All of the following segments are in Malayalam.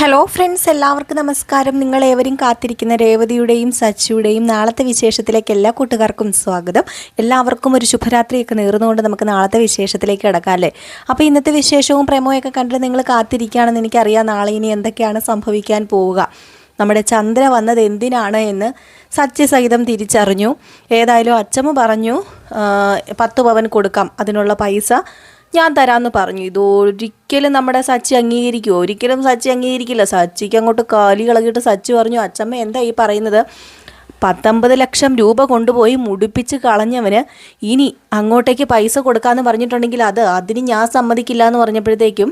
ഹലോ ഫ്രണ്ട്സ് എല്ലാവർക്കും നമസ്കാരം. നിങ്ങൾ ഏവരും കാത്തിരിക്കുന്ന രേവതിയുടെയും സച്ചിയുടെയും നാളത്തെ വിശേഷത്തിലേക്ക് എല്ലാ കൂട്ടുകാർക്കും സ്വാഗതം. എല്ലാവർക്കും ഒരു ശുഭരാത്രിയൊക്കെ നേർന്നുകൊണ്ട് നമുക്ക് നാളത്തെ വിശേഷത്തിലേക്ക് കിടക്കാം അല്ലേ? അപ്പോൾ ഇന്നത്തെ വിശേഷവും പ്രേമവും ഒക്കെ കണ്ടിട്ട് നിങ്ങൾ കാത്തിരിക്കുകയാണെന്ന് എനിക്കറിയാം. നാളെ ഇനി എന്തൊക്കെയാണ് സംഭവിക്കാൻ പോവുക? നമ്മുടെ ചന്ദ്ര വന്നത് എന്തിനാണ് എന്ന് സത്യസഹിതം തിരിച്ചറിഞ്ഞു. ഏതായാലും അച്ചമ്മ പറഞ്ഞു പത്ത് പവൻ കൊടുക്കാം അതിനുള്ള പൈസ ഞാൻ തരാമെന്ന് പറഞ്ഞു. ഇതൊരിക്കലും നമ്മുടെ സച്ചി അംഗീകരിക്കും ഒരിക്കലും സച്ചി അംഗീകരിക്കില്ല. സച്ചിക്ക് അങ്ങോട്ട് കാലി കളകിയിട്ട് സച്ചി പറഞ്ഞു അച്ചമ്മ എന്താ ഈ പറയുന്നത്? പത്തൊമ്പത് ലക്ഷം രൂപ കൊണ്ടുപോയി മുടിപ്പിച്ച് കളഞ്ഞവന് ഇനി അങ്ങോട്ടേക്ക് പൈസ കൊടുക്കാമെന്ന് പറഞ്ഞിട്ടുണ്ടെങ്കിൽ അത് അതിന് ഞാൻ സമ്മതിക്കില്ല എന്ന് പറഞ്ഞപ്പോഴത്തേക്കും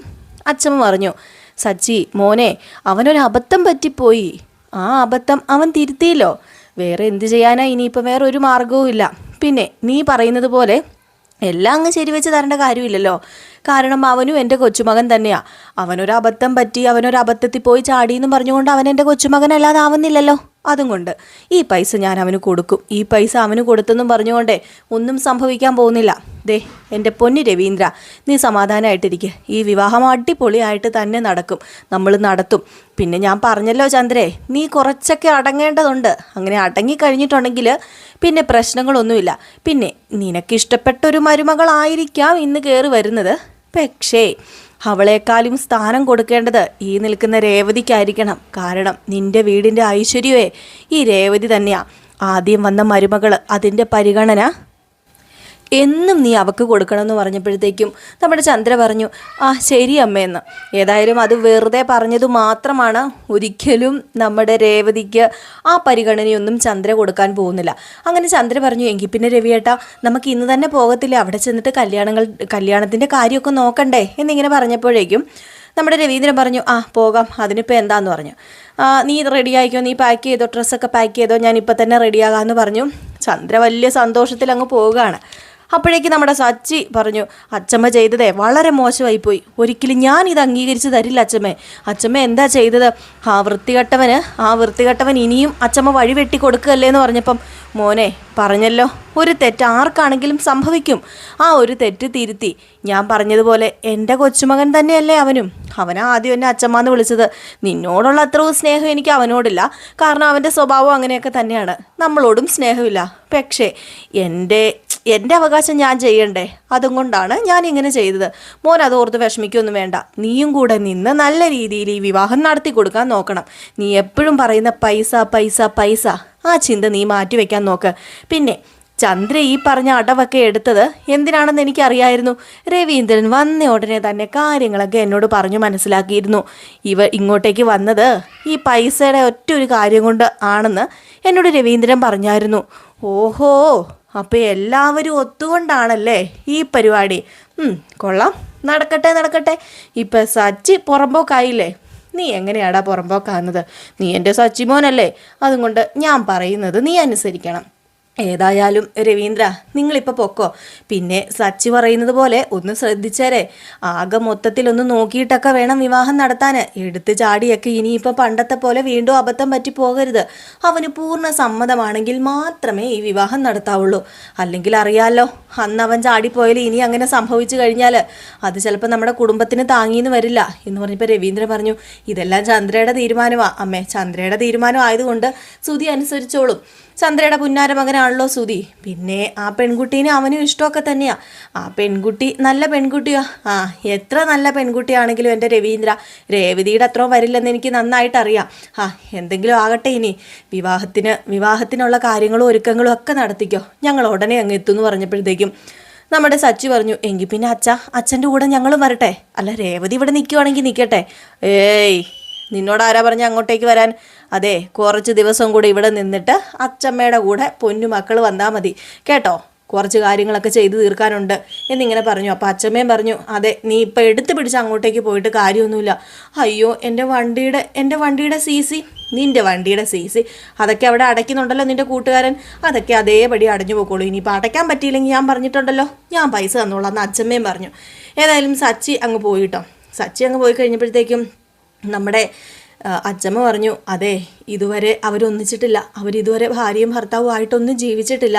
അച്ചമ്മ പറഞ്ഞു സച്ചി മോനെ അവനൊരു അബദ്ധം പറ്റിപ്പോയി. ആ അബദ്ധം അവൻ തിരുത്തിയില്ലോ. വേറെ എന്ത് ചെയ്യാനാ ഇനിയിപ്പോൾ വേറെ ഒരു മാർഗവും ഇല്ല. പിന്നെ നീ പറയുന്നത് പോലെ എല്ലാം അങ്ങ് ശരിവെച്ച് തരേണ്ട കാര്യമില്ലല്ലോ. കാരണം അവനും എന്റെ കൊച്ചുമകൻ തന്നെയാണ് അവനൊരു അബദ്ധം പറ്റി അവനൊരു അബദ്ധത്തിൽ പോയി ചാടിയെന്നും പറഞ്ഞുകൊണ്ട് അവൻ എന്റെ കൊച്ചുമകൻ അല്ലാതെ ആവുന്നില്ലല്ലോ അതും കൊണ്ട് ഈ പൈസ ഞാൻ അവന് കൊടുക്കും. ഈ പൈസ അവന് കൊടുത്തെന്നും പറഞ്ഞുകൊണ്ടേ ഒന്നും സംഭവിക്കാൻ പോകുന്നില്ല. ദേ എന്റെ പൊന്നി രവീന്ദ്ര നീ സമാധാനമായിട്ടിരിക്കുക ഈ വിവാഹം അടിപൊളിയായിട്ട് തന്നെ നടക്കും. നമ്മൾ നടത്തും. പിന്നെ ഞാൻ പറഞ്ഞല്ലോ ചന്ദ്രേ നീ കുറച്ചൊക്കെ അടങ്ങേണ്ടതുണ്ട്. അങ്ങനെ അടങ്ങി കഴിഞ്ഞിട്ടുണ്ടെങ്കിൽ പിന്നെ പ്രശ്നങ്ങളൊന്നുമില്ല. പിന്നെ നിനക്ക് ഇഷ്ടപ്പെട്ട ഒരു മരുമകളായിരിക്കാം ഇന്ന് കയറി വരുന്നത്. പക്ഷേ അവളെക്കാളും സ്ഥാനം കൊടുക്കേണ്ടത് ഈ നിൽക്കുന്ന രേവതിക്കായിരിക്കണം. കാരണം നിന്റെ വീടിന്റെ ഐശ്വര്യമേ ഈ രേവതി തന്നെയാ. ആദ്യം വന്ന മരുമകൾ അതിന്റെ പരിഗണന എന്നും നീ അവക്ക് കൊടുക്കണമെന്ന് പറഞ്ഞപ്പോഴത്തേക്കും നമ്മുടെ ചന്ദ്ര പറഞ്ഞു ആ ശരി അമ്മയെന്ന് ഏതായാലും അത് വെറുതെ പറഞ്ഞത് മാത്രമാണ് ഒരിക്കലും നമ്മുടെ രേവതിക്ക് ആ പരിഗണനയൊന്നും ചന്ദ്ര കൊടുക്കാൻ പോകുന്നില്ല. അങ്ങനെ ചന്ദ്ര പറഞ്ഞു എങ്കിൽ പിന്നെ രവിയേട്ടാ നമുക്ക് ഇന്ന് തന്നെ പോകത്തില്ല. അവിടെ ചെന്നിട്ട് കല്യാണങ്ങൾ കല്യാണത്തിന്റെ കാര്യമൊക്കെ നോക്കണ്ടേ? എന്നിങ്ങനെ പറഞ്ഞപ്പോഴേക്കും നമ്മുടെ രവീന്ദ്രൻ പറഞ്ഞു ആ പോകാം. അതിനിപ്പോൾ എന്താന്ന് പറഞ്ഞു. നീ റെഡി ആയിക്കോ? നീ പാക്ക് ചെയ്തോ? ഡ്രസ്സൊക്കെ പാക്ക് ചെയ്തോ? ഞാൻ ഇപ്പം തന്നെ റെഡിയാകാമെന്ന് പറഞ്ഞു. ചന്ദ്ര വലിയ സന്തോഷത്തിൽ അങ്ങ് പോവുകയാണ്. അപ്പോഴേക്ക് നമ്മുടെ സച്ചി പറഞ്ഞു അച്ചമ്മ ചെയ്തതേ വളരെ മോശമായി പോയി ഒരിക്കലും ഞാൻ ഇത് അംഗീകരിച്ച് തരില്ല അച്ചമ്മേ. അച്ചമ്മ എന്താ ചെയ്തത്? ആ വൃത്തികെട്ടവന് ആ വൃത്തികെട്ടവൻ ഇനിയും അച്ചമ്മ വഴി വെട്ടി കൊടുക്കുകയല്ലേ എന്ന് പറഞ്ഞപ്പം മോനെ പറഞ്ഞല്ലോ. ഒരു തെറ്റ് ആർക്കാണെങ്കിലും സംഭവിക്കും. ആ ഒരു തെറ്റ് തിരുത്തി. ഞാൻ പറഞ്ഞതുപോലെ എന്റെ കൊച്ചുമകൻ തന്നെയല്ലേ അവനും. അവനാ ആദ്യം എന്നെ അച്ചമ്മ എന്ന് വിളിച്ചത്. നിന്നോടുള്ള അത്രയും സ്നേഹം എനിക്ക് അവനോടില്ല. കാരണം അവന്റെ സ്വഭാവം അങ്ങനെയൊക്കെ തന്നെയാണ്. നമ്മളോടും സ്നേഹമില്ല. പക്ഷേ എന്റെ എന്റെ അവകാശം ഞാൻ ചെയ്യണ്ടേ? അതും കൊണ്ടാണ് ഞാൻ ഇങ്ങനെ ചെയ്തത്. മോൻ അത് ഓർത്ത് വിഷമിക്കൊന്നും വേണ്ട. നീയും കൂടെ നിന്ന് നല്ല രീതിയിൽ ഈ വിവാഹം നടത്തി കൊടുക്കാൻ നോക്കണം. നീ എപ്പോഴും പറയുന്ന പൈസ പൈസ പൈസ. ആ ചിന്ത നീ മാറ്റിവെക്കാൻ നോക്ക്. പിന്നെ ചന്ദ്ര ഈ പറഞ്ഞ അടവൊക്കെ എടുത്തത് എന്തിനാണെന്ന് എനിക്കറിയായിരുന്നു. രവീന്ദ്രൻ വന്ന ഉടനെ തന്നെ കാര്യങ്ങളൊക്കെ എന്നോട് പറഞ്ഞു മനസ്സിലാക്കിയിരുന്നു. ഇവ ഇങ്ങോട്ടേക്ക് വന്നത് ഈ പൈസയുടെ ഒറ്റ ഒരു കാര്യം കൊണ്ട് ആണെന്ന് എന്നോട് രവീന്ദ്രൻ പറഞ്ഞായിരുന്നു. ഓഹോ അപ്പോൾ എല്ലാവരും ഒത്തുകൊണ്ടാണല്ലേ ഈ പരിപാടി? കൊള്ളാം. നടക്കട്ടെ നടക്കട്ടെ. ഇപ്പം സച്ചി പുറമ്പോക്കായില്ലേ? നീ എങ്ങനെയാടാ പുറമ്പോക്കാകുന്നത്? നീ എന്റെ സച്ചിമോനല്ലേ? അതുകൊണ്ട് ഞാൻ പറയുന്നത് നീ അനുസരിക്കണം. ഏതായാലും രവീന്ദ്ര നിങ്ങളിപ്പോൾ പൊക്കോ. പിന്നെ സച്ചി പറയുന്നത് പോലെ ഒന്ന് ശ്രദ്ധിച്ചേരെ. ആകെ മൊത്തത്തിലൊന്ന് നോക്കിയിട്ടൊക്കെ വേണം വിവാഹം നടത്താൻ എടുത്ത് ചാടിയൊക്കെ ഇനിയിപ്പോൾ പണ്ടത്തെ പോലെ വീണ്ടും അബദ്ധം പറ്റി പോകരുത്. അവന് പൂർണ സമ്മതമാണെങ്കിൽ മാത്രമേ ഈ വിവാഹം നടത്താവുള്ളൂ. അല്ലെങ്കിൽ അറിയാമല്ലോ അന്ന് അവൻ ചാടിപ്പോയാൽ ഇനി അങ്ങനെ സംഭവിച്ചു കഴിഞ്ഞാൽ അത് ചിലപ്പോൾ നമ്മുടെ കുടുംബത്തിന് താങ്ങിയെന്ന് വരില്ല എന്ന് പറഞ്ഞപ്പോൾ രവീന്ദ്രൻ പറഞ്ഞു ഇതെല്ലാം ചന്ദ്രയുടെ തീരുമാനമാണ് അമ്മേ ചന്ദ്രയുടെ തീരുമാനം ആയതുകൊണ്ട് സുതി അനുസരിച്ചോളും. ചന്ദ്രയുടെ പുന്നാര മകനാണല്ലോ സുധി. പിന്നെ ആ പെൺകുട്ടീനെ അവനും ഇഷ്ടമൊക്കെ തന്നെയാ. ആ പെൺകുട്ടി നല്ല പെൺകുട്ടിയാ. ആ എത്ര നല്ല പെൺകുട്ടിയാണെങ്കിലും എന്റെ രവീന്ദ്ര രേവതിയുടെ അത്ര വരില്ലെന്ന് എനിക്ക് നന്നായിട്ട് അറിയാം ആ എന്തെങ്കിലും ആകട്ടെ ഇനി. വിവാഹത്തിന് വിവാഹത്തിനുള്ള കാര്യങ്ങളും ഒരുക്കങ്ങളും ഒക്കെ നടത്തിക്കോ. ഞങ്ങൾ ഉടനെ അങ്ങ് എത്തുമെന്ന് പറഞ്ഞപ്പോഴത്തേക്കും നമ്മുടെ സച്ചി പറഞ്ഞു എങ്കിൽ പിന്നെ അച്ഛ അച്ഛന്റെ കൂടെ ഞങ്ങളും വരട്ടെ. അല്ല രേവതി ഇവിടെ നിൽക്കുവാണെങ്കിൽ നിൽക്കട്ടെ. ഏയ് നിന്നോട് ആരാ പറഞ്ഞ അങ്ങോട്ടേക്ക് വരാൻ? അതെ കുറച്ച് ദിവസം കൂടി ഇവിടെ നിന്നിട്ട് അച്ചമ്മയുടെ കൂടെ പൊന്നു മക്കൾ വന്നാൽ മതി. കേട്ടോ? കുറച്ച് കാര്യങ്ങളൊക്കെ ചെയ്തു തീർക്കാനുണ്ട്. എന്നിങ്ങനെ പറഞ്ഞു. അപ്പോൾ അച്ചമ്മയും പറഞ്ഞു അതെ നീ ഇപ്പം എടുത്തു പിടിച്ച് അങ്ങോട്ടേക്ക് പോയിട്ട് കാര്യമൊന്നുമില്ല. അയ്യോ എന്റെ വണ്ടിയുടെ എന്റെ വണ്ടിയുടെ സി സി നിന്റെ വണ്ടിയുടെ സി സി അതൊക്കെ അവിടെ അടയ്ക്കുന്നുണ്ടല്ലോ നിന്റെ കൂട്ടുകാരൻ? അതൊക്കെ അതേപടി അടഞ്ഞു പോക്കോളൂ ഇനിയിപ്പോൾ അടയ്ക്കാൻ പറ്റിയില്ലെങ്കിൽ ഞാൻ പറഞ്ഞിട്ടുണ്ടല്ലോ. ഞാൻ പൈസ തന്നോളാം എന്ന് അച്ചമ്മയും പറഞ്ഞു. ഏതായാലും സച്ചി അങ്ങ് പോയിട്ടോ സച്ചി അങ്ങ് പോയി കഴിഞ്ഞപ്പോഴത്തേക്കും നമ്മുടെ അച്ഛമ്മ പറഞ്ഞു അതെ ഇതുവരെ അവരൊന്നിച്ചിട്ടില്ല. അവരിതുവരെ ഭാര്യയും ഭർത്താവും ആയിട്ടൊന്നും ജീവിച്ചിട്ടില്ല.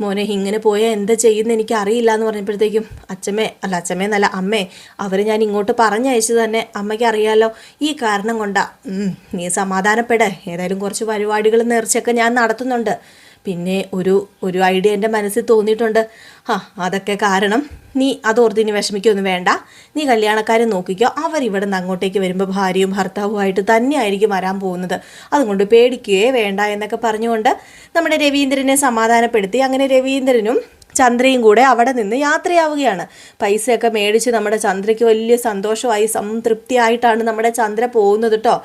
മോനെ ഇങ്ങനെ പോയാൽ എന്താ ചെയ്യുന്ന എനിക്ക് അറിയില്ല എന്ന് പറഞ്ഞപ്പോഴത്തേക്കും അച്ഛമ്മേ അല്ല അച്ഛമ്മേ എന്നല്ല അമ്മേ അവരെ ഞാൻ ഇങ്ങോട്ട് പറഞ്ഞയച്ചു തന്നെ അമ്മയ്ക്ക് അറിയാലോ. ഈ കാരണം കൊണ്ടാ. നീ സമാധാനപ്പെടേ. ഏതായാലും കുറച്ച് പരിപാടികൾ നേർച്ചയൊക്കെ ഞാൻ നടത്തുന്നുണ്ട്. പിന്നെ ഒരു ഒരു ഐഡിയ എന്റെ മനസ്സിൽ തോന്നിയിട്ടുണ്ട്. ആ അതൊക്കെ കാരണം നീ അതോർത്ത് ഇനി വിഷമിക്കൊന്നും വേണ്ട. നീ കല്യാണക്കാരെ നോക്കിക്കോ. അവരിവിടെ നിന്ന് അങ്ങോട്ടേക്ക് വരുമ്പോൾ ഭാര്യയും ഭർത്താവുമായിട്ട് തന്നെയായിരിക്കും വരാൻ പോകുന്നത്. അതുകൊണ്ട് പേടിക്കുകയേ വേണ്ട എന്നൊക്കെ പറഞ്ഞുകൊണ്ട് നമ്മുടെ രവീന്ദ്രനെ സമാധാനപ്പെടുത്തി. അങ്ങനെ രവീന്ദ്രനും ചന്ദ്രയും കൂടെ അവിടെ നിന്ന് യാത്രയാവുകയാണ്. പൈസയൊക്കെ മേടിച്ച് നമ്മുടെ ചന്ദ്രയ്ക്ക് വലിയ സന്തോഷമായി സംതൃപ്തിയായിട്ടാണ് നമ്മുടെ ചന്ദ്ര പോകുന്നത് കേട്ടോ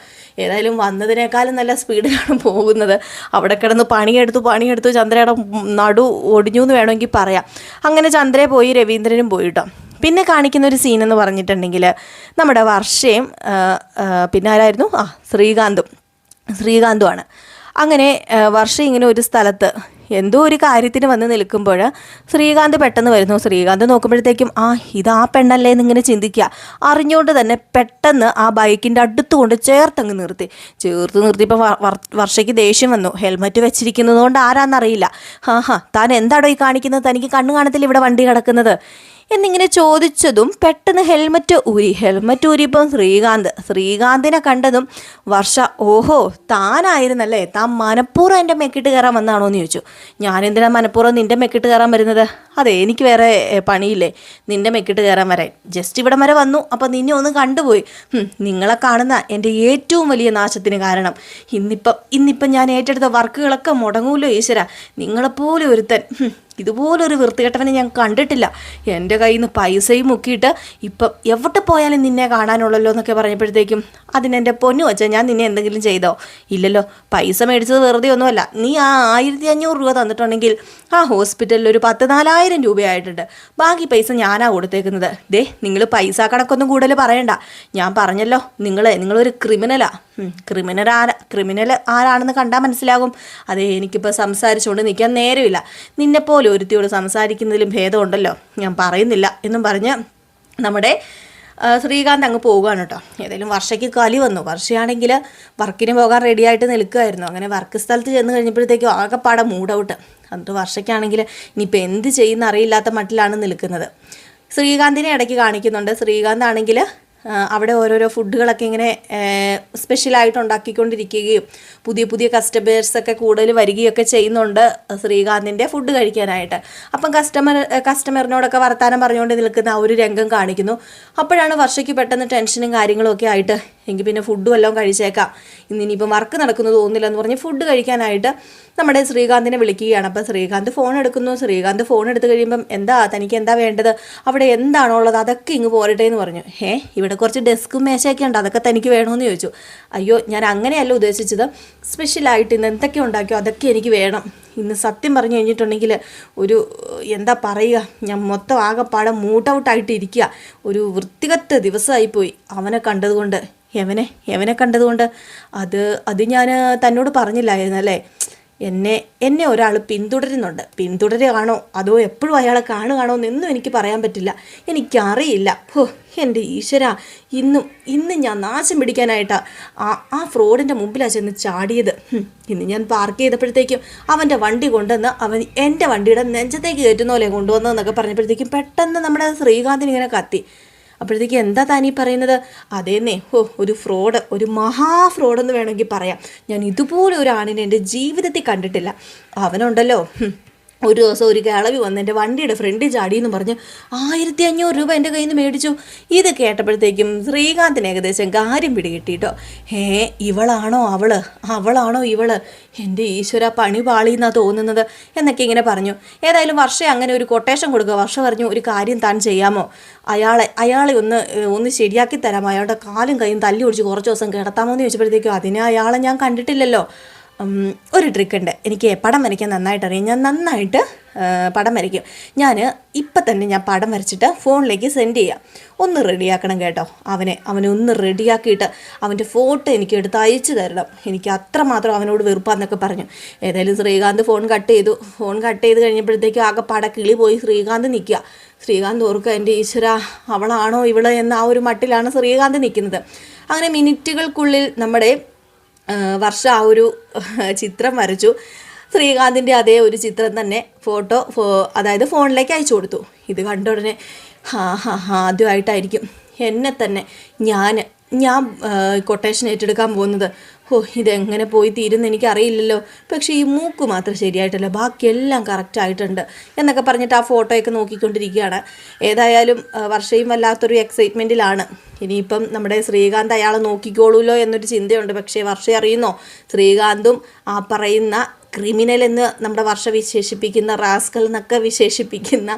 ഏതായാലും വന്നതിനേക്കാളും നല്ല സ്പീഡിലാണ് പോകുന്നത്. അവിടെ കിടന്ന് പണിയെടുത്തു പണിയെടുത്തു ചന്ദ്രയുടെ നടു ഒടിഞ്ഞു എന്ന് വേണമെങ്കിൽ പറയാം. അങ്ങനെ ചന്ദ്രയെ പോയി രവീന്ദ്രനും പോയി കേട്ടോ പിന്നെ കാണിക്കുന്ന ഒരു സീൻ എന്ന് പറഞ്ഞിട്ടുണ്ടെങ്കിൽ നമ്മുടെ വർഷയും പിന്നെ ആരായിരുന്നു? ആ ശ്രീകാന്തും. ശ്രീകാന്തുമാണ് അങ്ങനെ വർഷം ഇങ്ങനെ ഒരു സ്ഥലത്ത് എന്തോ ഒരു കാര്യത്തിന് വന്ന് നിൽക്കുമ്പോൾ ശ്രീകാന്ത് പെട്ടെന്ന് വരുന്നു. ശ്രീകാന്ത് നോക്കുമ്പോഴത്തേക്കും ആ ഇത് ആ പെണ്ണല്ലേ എന്നിങ്ങനെ ചിന്തിക്കുക അറിഞ്ഞുകൊണ്ട് തന്നെ പെട്ടെന്ന് ആ ബൈക്കിന്റെ അടുത്ത് കൊണ്ട് ചേർത്തങ്ങ് നിർത്തി. ചേർത്ത് നിർത്തിയപ്പോൾ വർഷയ്ക്ക് ദേഷ്യം വന്നു. ഹെൽമറ്റ് വെച്ചിരിക്കുന്നതുകൊണ്ട് ആരാന്നറിയില്ല. ഹാ ഹാ താൻ എന്താടോ ഈ കാണിക്കുന്നത്? തനിക്ക് കണ്ണു കാണത്തില്ല ഇവിടെ വണ്ടി കിടക്കുന്നത്. എന്നിങ്ങനെ ചോദിച്ചതും പെട്ടെന്ന് ഹെൽമറ്റ് ഊരി ഹെൽമറ്റ് ഊരിയപ്പം ശ്രീകാന്ത് ശ്രീകാന്തിനെ കണ്ടതും വർഷ ഓഹോ താനായിരുന്നല്ലേ? താൻ മനഃപൂർവം എന്റെ മെക്കിട്ട് കയറാൻ വന്നാണോ എന്ന് ചോദിച്ചു. ഞാനെന്തിനാ മനഃപൂർവം നിന്റെ മെക്കിട്ട് കയറാൻ വരുന്നത്? അതെ എനിക്ക് വേറെ പണിയില്ലേ? നിന്റെ മെക്കിട്ട് കയറാൻ വരാൻ. ജസ്റ്റ് ഇവിടം വരെ വന്നു അപ്പോൾ നിന്നെ ഒന്ന് കണ്ടുപോയി. നിങ്ങളെ കാണുന്ന എന്റെ ഏറ്റവും വലിയ നാശത്തിന് കാരണം ഇന്നിപ്പം ഇന്നിപ്പം ഞാൻ ഏറ്റെടുത്ത വർക്കുകളൊക്കെ മുടങ്ങൂലോ ഈശ്വര. നിങ്ങളെപ്പോലെ ഒരുത്തൻ. ഇതുപോലൊരു വൃത്തികെട്ടവനെ ഞാൻ കണ്ടിട്ടില്ല. എന്റെ കയ്യിൽ നിന്ന് പൈസയും മുക്കിയിട്ട് ഇപ്പം എവിടെ പോയാലും നിന്നെ കാണാനുള്ളല്ലോ എന്നൊക്കെ പറഞ്ഞപ്പോഴത്തേക്കും അതിനെന്റെ പൊന്നു വച്ചാൽ ഞാൻ നിന്നെ എന്തെങ്കിലും ചെയ്തോ? ഇല്ലല്ലോ പൈസ മേടിച്ചത് വെറുതെ ഒന്നുമല്ല. നീ ആ ആയിരത്തി അഞ്ഞൂറ് രൂപ തന്നിട്ടുണ്ടെങ്കിൽ ആ ഹോസ്പിറ്റലിൽ ഒരു പത്ത് നാലായിരം രൂപയായിട്ടുണ്ട്. ബാക്കി പൈസ ഞാനാ കൊടുത്തേക്കുന്നത്. ദേ നിങ്ങൾ പൈസ കണക്കൊന്നും കൂടുതൽ പറയണ്ട. ഞാൻ പറഞ്ഞല്ലോ നിങ്ങൾ നിങ്ങളൊരു ക്രിമിനലാ. ക്രിമിനൽ ആരാ ക്രിമിനൽ ആരാണെന്ന് കണ്ടാൽ മനസ്സിലാകും. അതെ എനിക്കിപ്പോൾ സംസാരിച്ചുകൊണ്ട് നിൽക്കാൻ നേരമില്ല. നിന്നെപ്പോലെ ഒരുത്തിയോട് സംസാരിക്കുന്നതിലും ഭേദമുണ്ടല്ലോ. ഞാൻ പറയുന്നില്ല എന്നും പറഞ്ഞ് നമ്മുടെ ശ്രീകാന്ത് അങ്ങ് പോവുകയാണ് കേട്ടോ. ഏതായാലും വർഷയ്ക്ക് കലി വന്നു. വർഷയാണെങ്കിൽ വർക്കിന് പോകാൻ റെഡിയായിട്ട് നിൽക്കുമായിരുന്നു അങ്ങനെ വർക്ക് സ്ഥലത്ത് ചെന്ന് കഴിഞ്ഞപ്പോഴത്തേക്കും ആകെപ്പാടെ മൂഡ് ഔട്ട് എന്നിട്ട് വർഷയ്ക്കാണെങ്കിൽ ഇനിയിപ്പോൾ എന്ത് ചെയ്യുന്ന അറിയില്ലാത്ത മട്ടിലാണ് നിൽക്കുന്നത്. ശ്രീകാന്തിനെ ഇടയ്ക്ക് കാണിക്കുന്നുണ്ട്. ശ്രീകാന്ത് ആണെങ്കിൽ അവിടെ ഓരോരോ ഫുഡുകളൊക്കെ ഇങ്ങനെ സ്പെഷ്യലായിട്ട് ഉണ്ടാക്കിക്കൊണ്ടിരിക്കുകയും പുതിയ പുതിയ കസ്റ്റമേഴ്സൊക്കെ കൂടുതൽ വരികയൊക്കെ ചെയ്യുന്നുണ്ട് ശ്രീകാന്തിന്റെ ഫുഡ് കഴിക്കാനായിട്ട്. അപ്പം കസ്റ്റമർ കസ്റ്റമറിനോടൊക്കെ വർത്തമാനം പറഞ്ഞുകൊണ്ട് നിൽക്കുന്ന ആ ഒരു രംഗം കാണിക്കുന്നു. അപ്പോഴാണ് വർഷയ്ക്ക് പെട്ടെന്ന് ടെൻഷനും കാര്യങ്ങളും ഒക്കെ ആയിട്ട് എങ്കിൽ പിന്നെ ഫുഡും എല്ലാം കഴിച്ചേക്കാം. ഇന്ന് ഇനിയിപ്പം വർക്ക് നടക്കുന്നു തോന്നുന്നില്ല എന്ന് പറഞ്ഞ് ഫുഡ് കഴിക്കാനായിട്ട് നമ്മുടെ ശ്രീകാന്തിനെ വിളിക്കുകയാണ്. അപ്പം ശ്രീകാന്ത് ഫോൺ എടുക്കുന്നു. ശ്രീകാന്ത് ഫോൺ എടുത്ത് കഴിയുമ്പം എന്താ തനിക്ക് എന്താ വേണ്ടത്? അവിടെ എന്താണോ ഉള്ളത് അതൊക്കെ ഇങ്ങ് പോരട്ടെ എന്ന് പറഞ്ഞു. ഏ ഇവിടെ കുറച്ച് ഡെസ്കും മേശയൊക്കെ ഉണ്ട്. അതൊക്കെ തനിക്ക് വേണമെന്ന് ചോദിച്ചു. അയ്യോ ഞാൻ അങ്ങനെയല്ല ഉദ്ദേശിച്ചത്. സ്പെഷ്യലായിട്ട് ഇന്ന് എന്തൊക്കെ ഉണ്ടാക്കിയോ? അതൊക്കെ എനിക്ക് വേണം. ഇന്ന് സത്യം പറഞ്ഞു കഴിഞ്ഞിട്ടുണ്ടെങ്കിൽ ഒരു എന്താ പറയുക? ഞാൻ മൊത്തം ആകെപ്പാടെ മൂട്ട് ഒരു വൃത്തികെട്ട ദിവസമായിപ്പോയി അവനെ കണ്ടതുകൊണ്ട്. യവനെ യവനെ കണ്ടതുകൊണ്ട് അത് അത് ഞാൻ തന്നോട് പറഞ്ഞില്ലായിരുന്നു അല്ലേ? എന്നെ എന്നെ ഒരാൾ പിന്തുടരുന്നുണ്ട്. പിന്തുടരുകയാണോ? അതോ എപ്പോഴും അയാളെ കാണുകയാണോ എന്നൊന്നും എനിക്ക് പറയാൻ പറ്റില്ല. എനിക്കറിയില്ല. ഹോ എന്റെ ഈശ്വര ഇന്നും ഇന്നും ഞാൻ നാശം പിടിക്കാനായിട്ടാ ആ ആ ഫ്രോഡിന്റെ മുമ്പിലാണ് ചെന്ന് ചാടിയത്. ഇന്ന് ഞാൻ പാർക്ക് ചെയ്തപ്പോഴത്തേക്കും അവന്റെ വണ്ടി കൊണ്ടുവന്ന് അവൻ എന്റെ വണ്ടിയുടെ നെഞ്ചത്തേക്ക് കയറ്റുന്ന പോലെ കൊണ്ടുവന്നതെന്നൊക്കെ പറഞ്ഞപ്പോഴത്തേക്കും പെട്ടെന്ന് നമ്മുടെ ശ്രീകാന്തിന് ഇങ്ങനെ കത്തി. അപ്പോഴത്തേക്ക് എന്താ താനീ പറയുന്നത്? അതേന്നേ ഓ ഒരു ഫ്രോഡ് ഒരു മഹാ ഫ്രോഡെന്ന് വേണമെങ്കിൽ പറയാം. ഞാൻ ഇതുപോലെ ഒരു ആണിനെ എന്റെ ജീവിതത്തിൽ കണ്ടിട്ടില്ല. അവനുണ്ടല്ലോ ഒരു ദിവസം ഒരു കിളവി വന്ന് എന്റെ വണ്ടിയുടെ ഫ്രണ്ടിൽ ചാടി എന്ന് പറഞ്ഞ് ആയിരത്തി അഞ്ഞൂറ് രൂപ എന്റെ കയ്യിൽ നിന്ന് മേടിച്ചു. ഇത് കേട്ടപ്പോഴത്തേക്കും ശ്രീകാന്തിന് ഏകദേശം കാര്യം പിടികിട്ടിട്ടോ. ഹേ ഇവളാണോ അവൾ? അവളാണോ ഇവൾ? എന്റെ ഈശ്വര പണി പാളിയെന്നാണ് തോന്നുന്നത് എന്നൊക്കെ ഇങ്ങനെ പറഞ്ഞു. ഏതായാലും വർഷ അങ്ങനെ ഒരു കൊട്ടേഷൻ കൊടുക്കുക. വർഷം പറഞ്ഞു ഒരു കാര്യം താൻ ചെയ്യാമോ? അയാളെ അയാളെ ഒന്ന് ഒന്ന് ശരിയാക്കി തരാമോ? അയാളുടെ കാലും കയ്യും തല്ലി ഒടിച്ച് കുറച്ച് ദിവസം കിടത്താമോ എന്ന് ചോദിച്ചപ്പോഴത്തേക്കും അതിനെ അയാളെ ഞാൻ കണ്ടിട്ടില്ലല്ലോ. ഒരു ട്രിക്ക് ഉണ്ട്. എനിക്ക് പടം വരയ്ക്കാൻ നന്നായിട്ട് അറിയാം ഞാൻ നന്നായിട്ട് പടം വരയ്ക്കും. ഞാൻ ഇപ്പം തന്നെ ഞാൻ പടം വരച്ചിട്ട് ഫോണിലേക്ക് സെൻഡ് ചെയ്യാം. ഒന്ന് റെഡിയാക്കണം കേട്ടോ. അവനെ അവനെ ഒന്ന് റെഡിയാക്കിയിട്ട് അവന്റെ ഫോട്ടോ എനിക്ക് എടുത്ത് അയച്ചു തരണം. എനിക്ക് അത്രമാത്രം അവനോട് വെറുപ്പാന്നൊക്കെ പറഞ്ഞു. ഏതായാലും ശ്രീകാന്ത് ഫോൺ കട്ട് ചെയ്തു. ഫോൺ കട്ട് ചെയ്ത് കഴിഞ്ഞപ്പോഴത്തേക്കും ആകെ പട കിളി പോയി ശ്രീകാന്ത് നിൽക്കുക. ശ്രീകാന്ത് ഓർക്കുക എന്റെ ഈശ്വര അവളാണോ ഇവൾ? എന്ന ആ ഒരു മട്ടിലാണ് ശ്രീകാന്ത് നിൽക്കുന്നത്. അങ്ങനെ മിനിറ്റുകൾക്കുള്ളിൽ നമ്മുടെ വർഷ ആ ഒരു ചിത്രം വരച്ചു. ശ്രീകാന്തിന്റെ അതേ ഒരു ചിത്രം തന്നെ ഫോട്ടോ ഫോ അതായത് ഫോണിലേക്ക് അയച്ചു കൊടുത്തു. ഇത് കണ്ട ഉടനെ ഹാ ഹാ ഹാ ആദ്യമായിട്ടായിരിക്കും. എന്നെ തന്നെ ഞാൻ ഞാൻ കൊട്ടേഷൻ ഏറ്റെടുക്കാൻ പോകുന്നത് ഓ ഇതെങ്ങനെ പോയി തീരുന്ന് എനിക്കറിയില്ലല്ലോ. പക്ഷേ ഈ മൂക്ക് മാത്രം ശരിയായിട്ടല്ല ബാക്കിയെല്ലാം കറക്റ്റായിട്ടുണ്ട് എന്നൊക്കെ പറഞ്ഞിട്ട് ആ ഫോട്ടോയൊക്കെ നോക്കിക്കൊണ്ടിരിക്കുകയാണ്. ഏതായാലും വർഷയും വല്ലാത്തൊരു എക്സൈറ്റ്മെന്റിലാണ് ഇനിയിപ്പം നമ്മുടെ ശ്രീകാന്ത് അയാളെ നോക്കിക്കോളൂല്ലോ എന്നൊരു ചിന്തയുണ്ട്. പക്ഷേ വർഷ അറിയുന്നോ? ശ്രീകാന്തും ആ പറയുന്ന ക്രിമിനൽ എന്ന് നമ്മുടെ വർഷ വിശേഷിപ്പിക്കുന്ന റാസ്കൽ എന്നൊക്കെ വിശേഷിപ്പിക്കുന്ന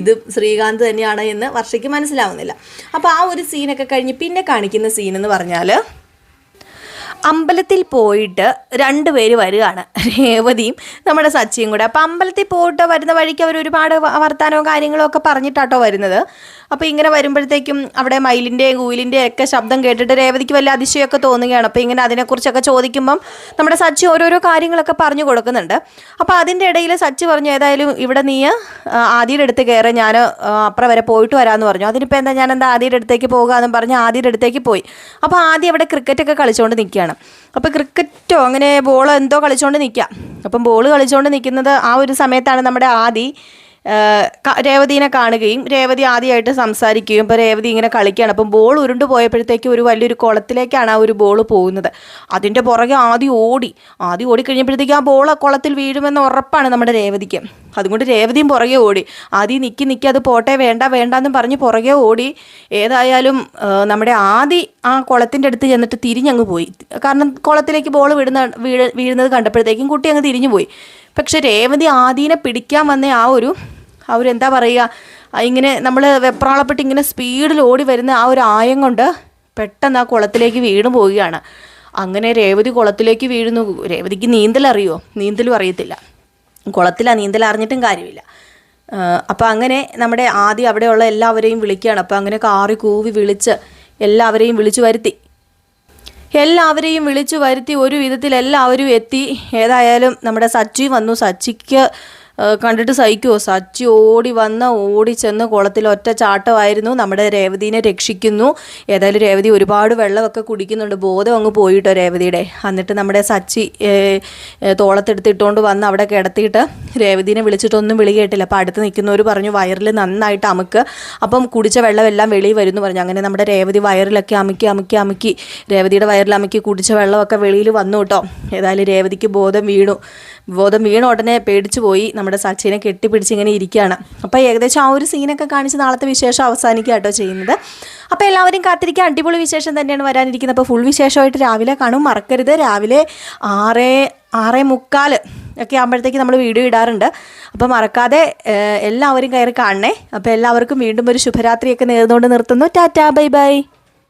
ഇത് ശ്രീകാന്ത് തന്നെയാണ് എന്ന് വർഷയ്ക്ക് മനസ്സിലാവുന്നില്ല. അപ്പോൾ ആ ഒരു സീനൊക്കെ കഴിഞ്ഞ് പിന്നെ കാണിക്കുന്ന സീനെന്ന് പറഞ്ഞാൽ അമ്പലത്തിൽ പോയിട്ട് രണ്ടുപേര് വരികയാണ്. രേവതിയും നമ്മുടെ സച്ചിയും കൂടെ. അപ്പം അമ്പലത്തിൽ പോയിട്ട് വരുന്ന വഴിക്ക് അവർ ഒരുപാട് വർത്തമാനവും കാര്യങ്ങളും ഒക്കെ പറഞ്ഞിട്ടാട്ടോ വരുന്നത്. അപ്പോൾ ഇങ്ങനെ വരുമ്പോഴത്തേക്കും അവിടെ മയിലിന്റെയും കൂയിലിന്റെയും ഒക്കെ ശബ്ദം കേട്ടിട്ട് രേവതിക്ക് വല്ല അതിശയമൊക്കെ തോന്നുകയാണ്. അപ്പോൾ ഇങ്ങനെ അതിനെക്കുറിച്ചൊക്കെ ചോദിക്കുമ്പം നമ്മുടെ സച്ചി ഓരോരോ കാര്യങ്ങളൊക്കെ പറഞ്ഞു കൊടുക്കുന്നുണ്ട്. അപ്പോൾ അതിന്റെ ഇടയിൽ സച്ചി പറഞ്ഞു ഏതായാലും ഇവിടെ നീ ആദ്യയുടെ അടുത്ത് കയറി ഞാൻ അപ്പുറം വരെ പോയിട്ട് വരാമെന്ന് പറഞ്ഞു. അതിനിപ്പോൾ എന്താ ഞാൻ എന്താ ആദിയുടെ അടുത്തേക്ക് പോകുകയെന്ന് പറഞ്ഞ് ആദ്യയുടെ അടുത്തേക്ക് പോയി. അപ്പോൾ ആദ്യം അവിടെ ക്രിക്കറ്റൊക്കെ കളിച്ചുകൊണ്ട് നിൽക്കുകയാണ് അപ്പോൾ ക്രിക്കറ്റോ അങ്ങനെ ബോളോ എന്തോ കളിച്ചുകൊണ്ട് നിൽക്കാം അപ്പം ബോൾ കളിച്ചുകൊണ്ട് നിൽക്കുന്നത് ആ ഒരു സമയത്താണ് നമ്മുടെ ആദി രേവതീനെ കാണുകയും രേവതി ആദ്യമായിട്ട് സംസാരിക്കുകയും ഇപ്പോൾ രേവതി ഇങ്ങനെ കളിക്കുകയാണ്. അപ്പം ബോൾ ഉരുണ്ടു പോയപ്പോഴത്തേക്ക് ഒരു വലിയൊരു കുളത്തിലേക്കാണ് ആ ഒരു ബോൾ പോകുന്നത്. അതിന്റെ പുറകെ ആദ്യം ഓടി. ആദ്യം ഓടിക്കഴിഞ്ഞപ്പോഴത്തേക്ക് ആ ബോൾ ആ കുളത്തിൽ വീഴുമെന്ന് ഉറപ്പാണ് നമ്മുടെ രേവതിക്ക്. അതുകൊണ്ട് രേവതിയും പുറകെ ഓടി. ആദ്യം നിൽക്കി നിൽക്കി അത് പോട്ടെ വേണ്ട വേണ്ട എന്നും പറഞ്ഞ് പുറകെ ഓടി. ഏതായാലും നമ്മുടെ ആദി ആ കുളത്തിന്റെ അടുത്ത് ചെന്നിട്ട് തിരിഞ്ഞങ്ങ് പോയി. കാരണം കുളത്തിലേക്ക് ബോൾ വിടുന്ന വീഴ വീഴുന്നത് കണ്ടപ്പോഴത്തേക്കും കുട്ടി അങ്ങ് തിരിഞ്ഞു പോയി പക്ഷെ രേവതി ആദീനെ പിടിക്കാൻ വന്ന ആ ഒരു അവരെന്താ പറയുക ഇങ്ങനെ നമ്മൾ വെപ്രാളപ്പെട്ട് ഇങ്ങനെ സ്പീഡിൽ ഓടി വരുന്ന ആ ഒരു ആയം കൊണ്ട് പെട്ടെന്ന് ആ കുളത്തിലേക്ക് വീണു പോവുകയാണ്. അങ്ങനെ രേവതി കുളത്തിലേക്ക് വീഴുന്നു. രേവതിക്ക് നീന്തൽ അറിയോ? നീന്തലും അറിയത്തില്ല. കുളത്തിലാ നീന്തൽ അറിഞ്ഞിട്ടും കാര്യമില്ല. അപ്പോൾ അങ്ങനെ നമ്മുടെ ആദ്യം അവിടെയുള്ള എല്ലാവരെയും വിളിക്കുകയാണ്. അപ്പോൾ അങ്ങനെ കാറി കൂവി വിളിച്ച് എല്ലാവരെയും വിളിച്ചു വരുത്തി. എല്ലാവരെയും വിളിച്ചു വരുത്തി ഒരു വിധത്തിൽ എല്ലാവരും എത്തി. ഏതായാലും നമ്മുടെ സച്ചി വന്നു. സച്ചിക്ക് കണ്ടിട്ട് സഹിക്കുമോ സച്ചി ഓടി വന്ന് ഓടി ചെന്ന് കുളത്തിൽ ഒറ്റ ചാട്ടമായിരുന്നു. നമ്മുടെ രേവതിനെ രക്ഷിക്കുന്നു. ഏതായാലും രേവതി ഒരുപാട് വെള്ളമൊക്കെ കുടിക്കുന്നുണ്ട്. ബോധം അങ്ങ് പോയിട്ടോ രേവതിയുടെ? എന്നിട്ട് നമ്മുടെ സച്ചി തോളത്തെടുത്തിട്ടുകൊണ്ട് വന്ന് അവിടെ കിടത്തിയിട്ട് രേവതിനെ വിളിച്ചിട്ടൊന്നും വിളി കേട്ടില്ല. അപ്പോൾ അടുത്ത് നിൽക്കുന്നവർ പറഞ്ഞു വയറിൽ നന്നായിട്ട് അമുക്ക്. അപ്പം കുടിച്ച വെള്ളമെല്ലാം വെളിയിൽ വരുന്നു പറഞ്ഞു. അങ്ങനെ നമ്മുടെ രേവതി വയറിലൊക്കെ അമുക്കി അമുക്കി അമുക്കി. രേവതിയുടെ വയറിൽ അമുക്കി കുടിച്ച വെള്ളമൊക്കെ വെളിയിൽ വന്നു കേട്ടോ. ഏതായാലും രേവതിക്ക് ബോധം വീണു. ബോധം വീണ ഉടനെ പേടിച്ചു പോയി. നമ്മുടെ സച്ചിനെ കെട്ടിപ്പിടിച്ച് ഇങ്ങനെ ഇരിക്കുകയാണ്. അപ്പോൾ ഏകദേശം ആ ഒരു സീനൊക്കെ കാണിച്ച് നാളത്തെ വിശേഷം അവസാനിക്കുക കേട്ടോ ചെയ്യുന്നത്. അപ്പോൾ എല്ലാവരും കാത്തിരിക്കുക. അടിപൊളി വിശേഷം തന്നെയാണ് വരാനിരിക്കുന്നത്. അപ്പോൾ ഫുൾ വിശേഷമായിട്ട് രാവിലെ കാണും. മറക്കരുത്. രാവിലെ ആറ് ആറേ മുക്കാൽ ഒക്കെ ആകുമ്പോഴത്തേക്ക് നമ്മൾ വീഡിയോ ഇടാറുണ്ട്. അപ്പോൾ മറക്കാതെ എല്ലാവരും കയറി കാണണേ. അപ്പോൾ എല്ലാവർക്കും വീണ്ടും ഒരു ശുഭരാത്രിയൊക്കെ നേർന്നുകൊണ്ട് നിർത്തുന്നു. ടാറ്റാ. Bye bye.